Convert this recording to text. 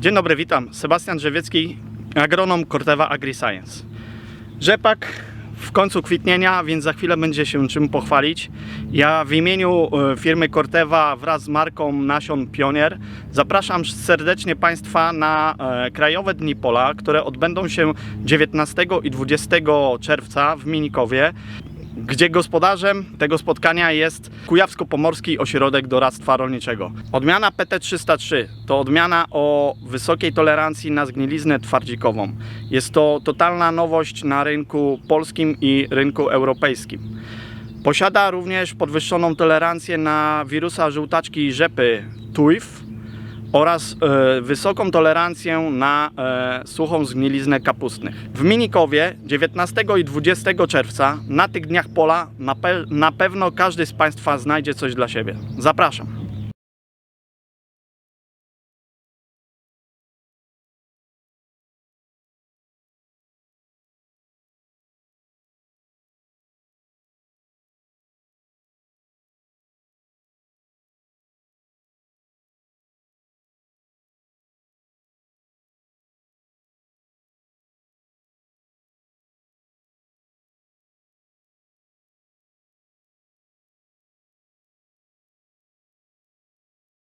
Dzień dobry, witam. Sebastian Drzewiecki, agronom Corteva AgriScience. Rzepak w końcu kwitnienia, więc za chwilę będzie się czym pochwalić. Ja w imieniu e, firmy Corteva wraz z marką nasion Pionier zapraszam serdecznie Państwa na e, Krajowe Dni Pola, które odbędą się 19 i 20 czerwca w Minikowie gdzie gospodarzem tego spotkania jest Kujawsko-Pomorski Ośrodek Doradztwa Rolniczego. Odmiana PT303 to odmiana o wysokiej tolerancji na zgniliznę twardzikową. Jest to totalna nowość na rynku polskim i rynku europejskim. Posiada również podwyższoną tolerancję na wirusa żółtaczki rzepy TUIF oraz e, wysoką tolerancję na e, suchą zgniliznę kapustnych. W Minikowie 19 i 20 czerwca na tych dniach pola na, pe- na pewno każdy z Państwa znajdzie coś dla siebie. Zapraszam.